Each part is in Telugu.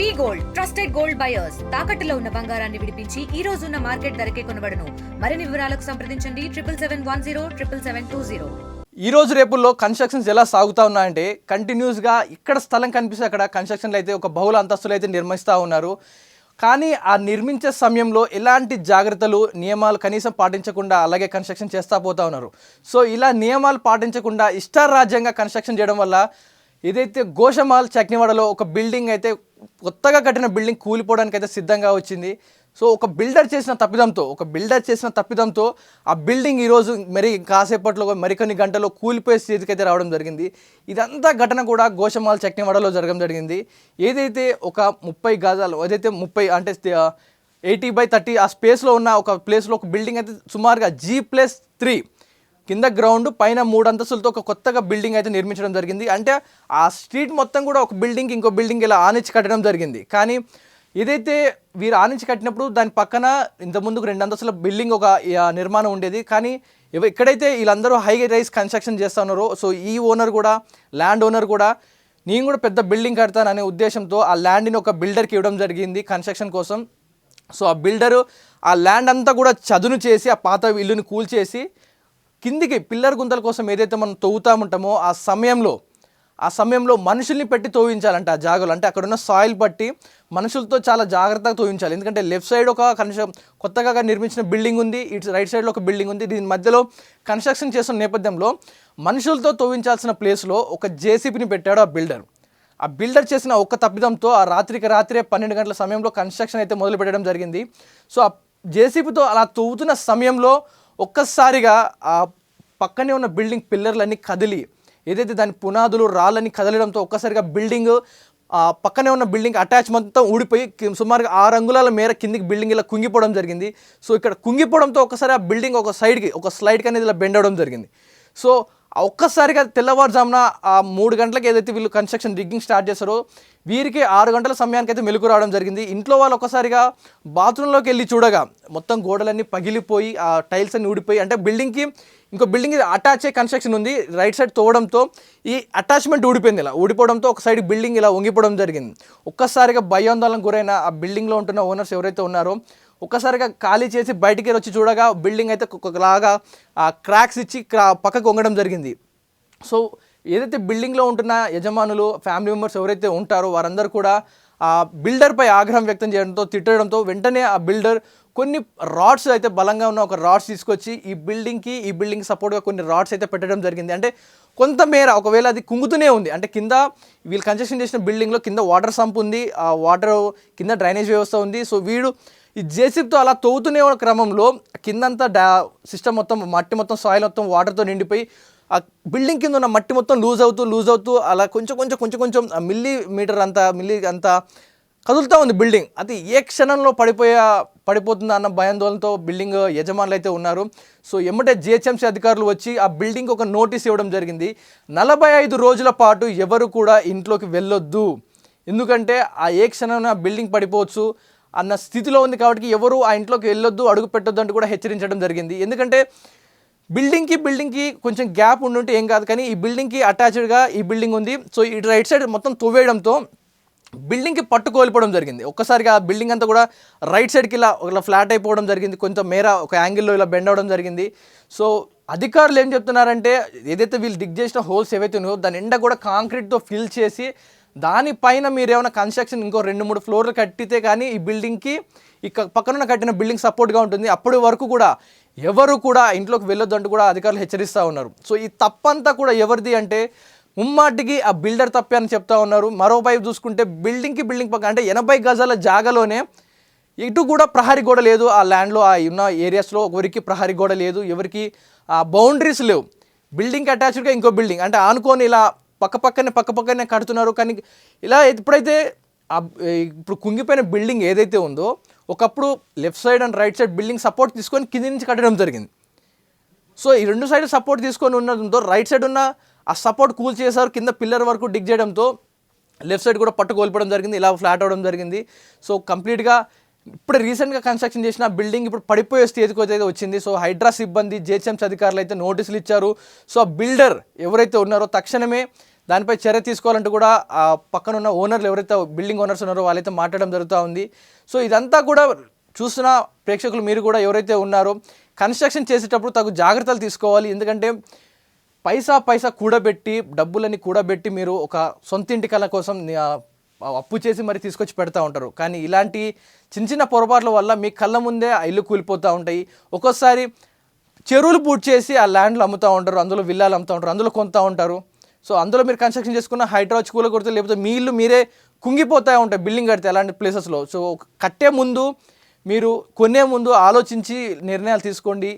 V gold trusted gold buyers. తాకట్టులో ఉన్న బంగారాన్ని విడిపించి ఈ రోజు ఉన్న మార్కెట్ ధరకే కొనబడను. మరిన్ని వివరాలకు సంప్రదించండి. Triple seven one zero triple seven two zero. ఈ రోజు రేపుల్లో కన్స్ట్రక్షన్స్ ఎలా సాగుతా ఉన్నాయంటే కంటిన్యూస్గా ఇక్కడ స్థలం కనిపిస్తే అక్కడ కన్స్ట్రక్షన్లు అయితే ఒక బహుళ అంతస్తులు అయితే నిర్మిస్తూ ఉన్నారు. కానీ ఆ నిర్మించే సమయంలో ఎలాంటి జాగ్రత్తలు నియమాలు కనీసం పాటించకుండా అలాగే కన్స్ట్రక్షన్ చేస్తూ పోతా ఉన్నారు. సో ఇలా నియమాలు పాటించకుండా ఇష్టారాజ్యంగా కన్స్ట్రక్షన్ చేయడం వల్ల ఏదైతే గోషమాల్ చక్నివాడలో ఒక బిల్డింగ్ అయితే కొత్తగా కట్టిన బిల్డింగ్ కూలిపోవడానికి అయితే సిద్ధంగా వచ్చింది. సో ఒక బిల్డర్ చేసిన తప్పిదంతో ఒక బిల్డర్ చేసిన తప్పిదంతో ఆ బిల్డింగ్ ఈరోజు మరి కాసేపట్లో మరికొన్ని గంటల్లో కూలిపోయే స్థితికి అయితే రావడం జరిగింది. ఇదంతా ఘటన కూడా గోషమాల్ చక్నివాడలో జరగడం జరిగింది. ఏదైతే ఒక ముప్పై గజాలు ఏదైతే ముప్పై అంటే ఎయిటీ బై థర్టీ ఆ స్పేస్లో ఉన్న ఒక ప్లేస్లో ఒక బిల్డింగ్ అయితే సుమారుగా జీ ప్లస్ త్రీ కింద గ్రౌండ్ పైన మూడు అంతస్తులతో ఒక కొత్తగా బిల్డింగ్ అయితే నిర్మించడం జరిగింది. అంటే ఆ స్ట్రీట్ మొత్తం కూడా ఒక బిల్డింగ్ ఇంకో బిల్డింగ్ ఇలా ఆనిచ్చి కట్టడం జరిగింది. కానీ ఏదైతే వీరు ఆనించి కట్టినప్పుడు దాని పక్కన ఇంత ముందుకు రెండు అంతస్తుల బిల్డింగ్ ఒక నిర్మాణం ఉండేది. కానీ ఎక్కడైతే వీళ్ళందరూ హై రైస్ కన్స్ట్రక్షన్ చేస్తా ఉన్నారో. సో ఈ ఓనర్ కూడా ల్యాండ్ ఓనర్ కూడా నేను కూడా పెద్ద బిల్డింగ్ కడతాననే ఉద్దేశంతో ఆ ల్యాండ్ని ఒక బిల్డర్కి ఇవ్వడం జరిగింది కన్స్ట్రక్షన్ కోసం. సో ఆ బిల్డరు ఆ ల్యాండ్ అంతా కూడా చదును చేసి ఆ పాత ఇల్లుని కూల్చేసి కిందికి పిల్లర్ గుంతల కోసం ఏదైతే మనం తవ్వుతా ఉంటామో ఆ సమయంలో ఆ సమయంలో మనుషుల్ని పెట్టి తోయించాలంట ఆ జాగలో. అంటే అక్కడ ఉన్న సాయిల్ పట్టి మనుషులతో చాలా జాగ్రత్తగా తోవించాలి ఎందుకంటే లెఫ్ట్ సైడ్ ఒక కన్స్ట్రక్ కొత్తగా నిర్మించిన బిల్డింగ్ ఉంది ఇటు రైట్ సైడ్లో ఒక బిల్డింగ్ ఉంది. దీని మధ్యలో కన్స్ట్రక్షన్ చేస్తున్న నేపథ్యంలో మనుషులతో తోవించాల్సిన ప్లేస్లో ఒక జేసీబీని పెట్టాడు ఆ బిల్డర్ ఆ బిల్డర్ చేసిన ఒక్క తప్పిదంతో ఆ రాత్రికి రాత్రే పన్నెండు గంటల సమయంలో కన్స్ట్రక్షన్ అయితే మొదలు పెట్టడం జరిగింది. సో ఆ జేసీబీతో అలా తవ్వుతున్న సమయంలో ఒక్కసారిగా ఆ పక్కనే ఉన్న బిల్డింగ్ పిల్లర్లన్నీ కదిలి ఏదైతే దాని పునాదులు రాళ్ళని కదలడంతో ఒక్కసారిగా బిల్డింగ్ ఆ పక్కనే ఉన్న బిల్డింగ్ అటాచ్ మొత్తం ఊడిపోయి సుమారుగా ఆరు అంగుళాల మేర కిందికి బిల్డింగ్ ఇలా కుంగిపోవడం జరిగింది. సో ఇక్కడ కుంగిపోవడంతో ఒకసారి ఆ బిల్డింగ్ ఒక సైడ్కి ఒక స్లైడ్కి అనేది ఇలా బెండ్ అవడం జరిగింది. సో ఒక్కసారిగా తెల్లవారుజామున ఆ మూడు గంటలకు ఏదైతే వీళ్ళు కన్స్ట్రక్షన్ డిగ్గింగ్ స్టార్ట్ చేస్తారో వీరికి ఆరు గంటల సమయానికి అయితే మెలకు రావడం జరిగింది. ఇంట్లో వాళ్ళు ఒక్కసారిగా బాత్రూంలోకి వెళ్ళి చూడగా మొత్తం గోడలన్నీ పగిలిపోయి ఆ టైల్స్ అన్ని ఊడిపోయి అంటే బిల్డింగ్కి ఇంకో బిల్డింగ్ అటాచ్ అయ్యే కన్స్ట్రక్షన్ ఉంది రైట్ సైడ్ తోవడంతో ఈ అటాచ్మెంట్ ఊడిపోయింది ఇలా. ఊడిపోవడంతో ఒక సైడ్ బిల్డింగ్ ఇలా వంగిపోవడం జరిగింది. ఒక్కసారిగా భయాందోళన గురైన ఆ బిల్డింగ్లో ఉంటున్న ఓనర్స్ ఎవరైతే ఉన్నారో ఒక్కసారిగా ఖాళీ చేసి బయటికి వచ్చి చూడగా బిల్డింగ్ అయితే ఒకలాగా క్రాక్స్ ఇచ్చి క్రా పక్కకు వంగడం జరిగింది. సో ఏదైతే బిల్డింగ్లో ఉంటున్న యజమానులు ఫ్యామిలీ మెంబర్స్ ఎవరైతే ఉంటారో వారందరూ కూడా ఆ బిల్డర్పై ఆగ్రహం వ్యక్తం చేయడంతో తిట్టడంతో వెంటనే ఆ బిల్డర్ కొన్ని రాడ్స్ అయితే బలంగా ఉన్న ఒక రాడ్స్ తీసుకొచ్చి ఈ బిల్డింగ్కి ఈ బిల్డింగ్ సపోర్ట్గా కొన్ని రాడ్స్ అయితే పెట్టడం జరిగింది. అంటే కొంతమేర ఒకవేళ అది కుంగుతూనే ఉంది అంటే కింద వీళ్ళు కన్స్ట్రక్షన్ చేసిన బిల్డింగ్లో కింద వాటర్ సంప్ ఉంది ఆ వాటర్ కింద డ్రైనేజ్ వ్యవస్థ ఉంది. సో వీడు ఈ జేసీబీతో అలా తవ్వుతూనే ఉన్న క్రమంలో కిందంతా డా సిస్టమ్ మొత్తం మట్టి మొత్తం సాయిల్ మొత్తం వాటర్తో నిండిపోయి ఆ బిల్డింగ్ కింద ఉన్న మట్టి మొత్తం లూజ్ అవుతూ లూజ్ అవుతూ అలా కొంచెం కొంచెం కొంచెం కొంచెం మిల్లీ మీటర్ అంత మిల్లీ అంత కదులుతూ ఉంది బిల్డింగ్. అది ఏ క్షణంలో పడిపోయే పడిపోతుందా అన్న భయాందోళనతో బిల్డింగ్ యజమానులు అయితే ఉన్నారు. సో ఎమ్మటే జిహెచ్ఎంసీ అధికారులు వచ్చి ఆ బిల్డింగ్ ఒక నోటీస్ ఇవ్వడం జరిగింది. నలభై ఐదు రోజుల పాటు ఎవరు కూడా ఇంట్లోకి వెళ్ళొద్దు. ఎందుకంటే ఆ ఏ క్షణాన బిల్డింగ్ పడిపోవచ్చు అన్న స్థితిలో ఉంది కాబట్టి ఎవరు ఆ ఇంట్లోకి వెళ్ళొద్దు అడుగు పెట్టొద్దు అంటూ కూడా హెచ్చరించడం జరిగింది. ఎందుకంటే బిల్డింగ్కి బిల్డింగ్కి కొంచెం గ్యాప్ ఉండుంటే ఏం కాదు. కానీ ఈ బిల్డింగ్కి అటాచ్డ్గా ఈ బిల్డింగ్ ఉంది. సో ఇటు రైట్ సైడ్ మొత్తం తవ్వేయడంతో బిల్డింగ్కి పట్టు కోల్పోవడం జరిగింది. ఒక్కసారిగా ఆ బిల్డింగ్ అంతా కూడా రైట్ సైడ్కి ఇలా ఇలా ఫ్లాట్ అయిపోవడం జరిగింది. కొంచెం మేర ఒక యాంగిల్లో ఇలా బెండ్ అవడం జరిగింది. సో అధికారులు ఏం చెప్తున్నారంటే ఏదైతే వీళ్ళు డిగ్ చేసిన హోల్స్ ఏవైతే ఉన్నాయో దాని ఎండ కూడా కాంక్రీట్తో ఫిల్ చేసి దానిపైన మీరు ఏమైనా కన్స్ట్రక్షన్ ఇంకో రెండు మూడు ఫ్లోర్లు కట్టితే కానీ ఈ బిల్డింగ్కి ఇక పక్కన కట్టిన బిల్డింగ్ సపోర్ట్గా ఉంటుంది. అప్పటి వరకు కూడా ఎవరు కూడా ఇంట్లోకి వెళ్ళొద్దు అంటూ కూడా అధికారులు హెచ్చరిస్తూ ఉన్నారు. సో ఈ తప్పంతా కూడా ఎవరిది అంటే ముమ్మాటికి ఆ బిల్డర్ తప్పే అని చెప్తా ఉన్నారు. మరోవైపు చూసుకుంటే బిల్డింగ్కి బిల్డింగ్ పక్క అంటే ఎనభై గజాల జాగాలోనే ఇటు కూడా ప్రహరీ గోడ లేదు. ఆ ల్యాండ్లో ఆ ఉన్న ఏరియాస్లో ఎవరికి ప్రహరీ గోడ లేదు. ఎవరికి ఆ బౌండరీస్ లేవు. బిల్డింగ్ అటాచ్డ్గా ఇంకో బిల్డింగ్. అంటే ఆనుకొని ఇలా పక్క పక్కనే పక్క పక్కనే కడుతున్నారు. కానీ ఇలా ఎప్పుడైతే ఆ ఇప్పుడు కుంగిపోయిన బిల్డింగ్ ఏదైతే ఉందో ఒకప్పుడు left side and right side building support తీసుకొని కింది నుంచి కట్టడం జరిగింది. సో ఈ రెండు సైడ్ సపోర్ట్ తీసుకొని ఉన్నదో రైట్ సైడ్ ఉన్న ఆ సపోర్ట్ కూల్ చేశారు కింద పిల్లర్ వరకు డిగ్ చేయడంతో లెఫ్ట్ సైడ్ కూడా పట్టు కోల్పోవడం జరిగింది ఇలా ఫ్లాట్ అవడం జరిగింది. సో కంప్లీట్గా ఇప్పుడు రీసెంట్గా కన్స్ట్రక్షన్ చేసిన బిల్డింగ్ ఇప్పుడు పడిపోయే స్థితికి అయితే వచ్చింది. సో హైడ్రా సిబ్బంది జేహెచ్ఎంసీ అధికారులు అయితే నోటీసులు ఇచ్చారు. సో ఆ బిల్డర్ ఎవరైతే ఉన్నారో తక్షణమే దానిపై చర్య తీసుకోవాలంటూ కూడా ఆ పక్కన ఉన్న ఓనర్లు ఎవరైతే బిల్డింగ్ ఓనర్స్ ఉన్నారో వాళ్ళైతే మాట్లాడడం జరుగుతూ ఉంది. సో ఇదంతా కూడా చూస్తున్న ప్రేక్షకులు మీరు కూడా ఎవరైతే ఉన్నారో కన్స్ట్రక్షన్ చేసేటప్పుడు తగు జాగ్రత్తలు తీసుకోవాలి. ఎందుకంటే పైసా పైసా కూడబెట్టి డబ్బులని కూడబెట్టి మీరు ఒక సొంత ఇంటి కళ కోసం అప్పు చేసి మరి తీసుకొచ్చి పెడతా ఉంటారు. కానీ ఇలాంటి చిన్న చిన్న పొరపాట్ల వల్ల మీ కళ్ళ ముందే ఆ ఇల్లు కూలిపోతూ ఉంటాయి. ఒక్కోసారి చెరువులు పూర్తి చేసి ఆ ల్యాండ్లు అమ్ముతూ ఉంటారు అందులో విల్లాలు అమ్ముతూ ఉంటారు అందులో కొంటూ ఉంటారు. సో అందులో మీరు కన్స్ట్రక్షన్ చేసుకున్న హైడ్రాచ్ కూల కొడితే లేకపోతే మీ ఇల్లు మీరే కుంగిపోతూ ఉంటాయి బిల్డింగ్ కడితే అలాంటి ప్లేసెస్లో. సో కట్టే ముందు మీరు కొనే ముందు ఆలోచించి నిర్ణయాలు తీసుకోండి.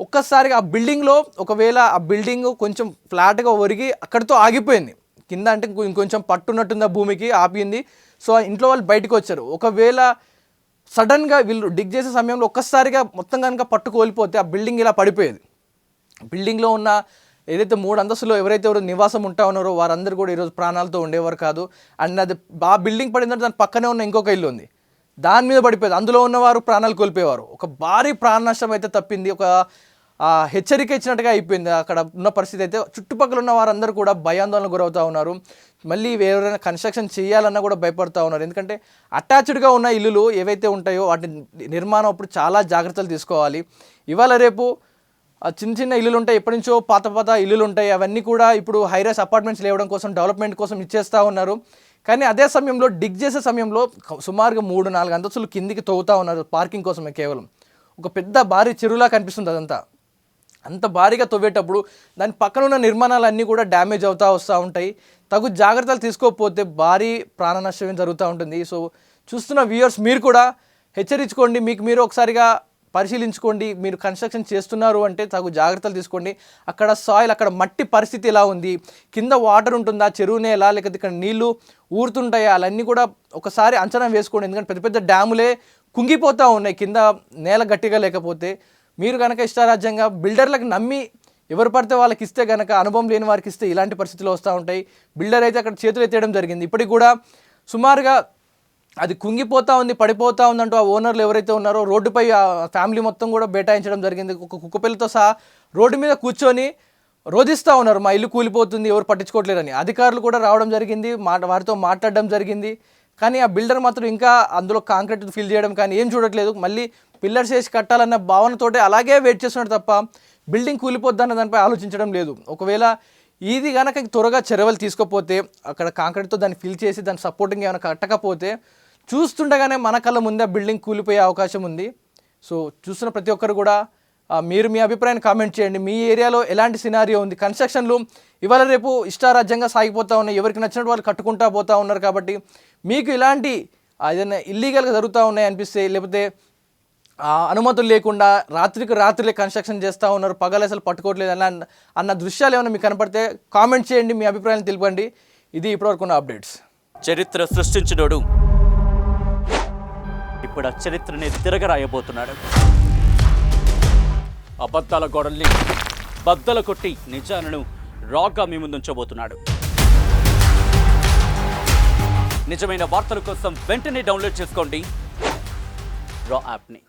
ఒక్కసారిగా ఆ బిల్డింగ్లో ఒకవేళ ఆ బిల్డింగ్ కొంచెం ఫ్లాట్గా ఒరిగి అక్కడితో ఆగిపోయింది. కింద అంటే ఇంకొ- ఇంకొంచెం పట్టున్నట్టుంది ఆ భూమికి ఆపింది సో ఆ ఇంట్లో వాళ్ళు బయటకు వచ్చారు. ఒకవేళ సడన్గా వీళ్ళు డిగ్ చేసే సమయంలో ఒక్కసారిగా మొత్తం కనుక పట్టు కోల్పోతే ఆ బిల్డింగ్ ఇలా పడిపోయేది. బిల్డింగ్లో ఉన్న ఏదైతే మూడు అంతస్తులో ఎవరైతే ఎవరు నివాసం ఉంటా ఉన్నారో వారందరూ కూడా ఈరోజు ప్రాణాలతో ఉండేవారు కాదు. అండ్ అది ఆ బిల్డింగ్ పడిందంటే దాని పక్కనే ఉన్న ఇంకొక ఇల్లు ఉంది. దాని మీద పడిపోయేది. అందులో ఉన్నవారు ప్రాణాలు కోల్పోయేవారు. ఒక భారీ ప్రాణ నష్టం అయితే తప్పింది. ఒక హెచ్చరిక ఇచ్చినట్టుగా అయిపోయింది. అక్కడ ఉన్న పరిస్థితి అయితే చుట్టుపక్కల ఉన్న వారందరూ కూడా భయాందోళన గురవుతూ ఉన్నారు. మళ్ళీ ఎవరైనా కన్స్ట్రక్షన్ చేయాలన్నా కూడా భయపడుతూ ఉన్నారు. ఎందుకంటే అటాచ్డ్గా ఉన్న ఇల్లులు ఏవైతే ఉంటాయో వాటి నిర్మాణం అప్పుడు చాలా జాగ్రత్తలు తీసుకోవాలి. ఇవాళ రేపు చిన్న చిన్న ఇల్లులు ఉంటాయి. ఎప్పటి నుంచో పాత పాత ఇల్లులు ఉంటాయి. అవన్నీ కూడా ఇప్పుడు హైరైస్ అపార్ట్మెంట్స్ లేవడం కోసం డెవలప్మెంట్ కోసం ఇచ్చేస్తూ ఉన్నారు. కానీ అదే సమయంలో డిగ్ చేసే సమయంలో సుమారుగా మూడు నాలుగు అంతస్తులు కిందికి తవ్వుతూ ఉన్నారు. పార్కింగ్ కోసమే కేవలం. ఒక పెద్ద భారీ చెరువులా కనిపిస్తుంది అదంతా. అంత భారీగా తవ్వేటప్పుడు దాని పక్కన ఉన్న నిర్మాణాలు అన్నీ కూడా డ్యామేజ్ అవుతూ వస్తూ ఉంటాయి. తగు జాగ్రత్తలు తీసుకోకపోతే భారీ ప్రాణ నష్టం జరుగుతూ ఉంటుంది. సో చూస్తున్న వ్యూయర్స్ మీరు కూడా హెచ్చరించుకోండి. మీకు మీరు ఒకసారిగా పరిశీలించుకోండి. మీరు కన్స్ట్రక్షన్ చేస్తున్నారు అంటే తగు జాగ్రత్తలు తీసుకోండి. అక్కడ సాయిల్ అక్కడ మట్టి పరిస్థితి ఎలా ఉంది? కింద వాటర్ ఉంటుందా? చెరువునే ఎలా లేకపోతే ఇక్కడ నీళ్ళు ఊరుతుంటాయా? అవన్నీ కూడా ఒకసారి అంచనా వేసుకోండి. ఎందుకంటే పెద్ద పెద్ద డ్యాములే కుంగిపోతూ ఉన్నాయి. కింద నేల గట్టిగా లేకపోతే మీరు కనుక ఇష్టారాజ్యంగా బిల్డర్లకు నమ్మి ఎవరు పడితే వాళ్ళకి ఇస్తే కనుక అనుభవం లేని వారికి ఇస్తే ఇలాంటి పరిస్థితులు వస్తూ ఉంటాయి. బిల్డర్ అయితే అక్కడ చేతులు ఎత్తేయడం జరిగింది. ఇప్పటికి కూడా సుమారుగా అది కుంగిపోతా ఉంది పడిపోతా ఉందంటూ ఆ ఓనర్లు ఎవరైతే ఉన్నారో రోడ్డుపై ఆ ఫ్యామిలీ మొత్తం కూడా బేటాయించడం జరిగింది. ఒక కుక్కపిల్లతో సహా రోడ్డు మీద కూర్చొని రోధిస్తూ ఉన్నారు. మా ఇల్లు కూలిపోతుంది ఎవరు పట్టించుకోవట్లేదని. అధికారులు కూడా రావడం జరిగింది మాట వారితో మాట్లాడడం జరిగింది. కానీ ఆ బిల్డర్ మాత్రం ఇంకా అందులో కాంక్రీట్ ఫిల్ చేయడం కానీ ఏం చూడట్లేదు. మళ్ళీ పిల్లర్స్ వేసి కట్టాలన్న భావనతోటే అలాగే వెయిట్ చేస్తున్నాడు తప్ప బిల్డింగ్ కూలిపోద్దన్న దానిపై ఆలోచించడం లేదు. ఒకవేళ ఇది కనుక త్వరగా చర్యలు తీసుకోకపోతే అక్కడ కాంక్రీట్తో దాన్ని ఫిల్ చేసి దాన్ని సపోర్టింగ్ ఏమైనా కట్టకపోతే చూస్తుండగానే మన కళ్ళ ముందే బిల్డింగ్ కూలిపోయే అవకాశం ఉంది. సో చూస్తున్న ప్రతి ఒక్కరు కూడా మీరు మీ అభిప్రాయాన్ని కామెంట్ చేయండి. మీ ఏరియాలో ఎలాంటి సినారియో ఉంది? కన్స్ట్రక్షన్లు ఇవాళ రేపు ఇష్టారాజ్యంగా సాగిపోతూ ఉన్నాయి. ఎవరికి నచ్చినట్టు వాళ్ళు కట్టుకుంటా పోతూ ఉన్నారు కాబట్టి మీకు ఇలాంటి ఏదైనా ఇల్లీగల్గా జరుగుతూ ఉన్నాయి అనిపిస్తే లేకపోతే అనుమతులు లేకుండా రాత్రికి రాత్రులే కన్స్ట్రక్షన్ చేస్తూ ఉన్నారు. పగలు అసలు పట్టుకోవట్లేదు అన్న అన్న దృశ్యాలు ఏమైనా మీకు కనపడితే కామెంట్ చేయండి మీ అభిప్రాయాన్ని తెలిపండి. ఇది ఇప్పటివరకు ఉన్న అప్డేట్స్ చరిత్ర సృష్టించినోడు ఇప్పుడు ఆ చరిత్రని తిరగరాయబోతున్నాడు. అబద్ధాల గోడల్ని బద్దల కొట్టి నిజాలను రాగ్గా మీ ముందుంచబోతున్నాడు నిజమైన వార్తల కోసం వెంటనే డౌన్లోడ్ చేసుకోండి. రా యాప్ని.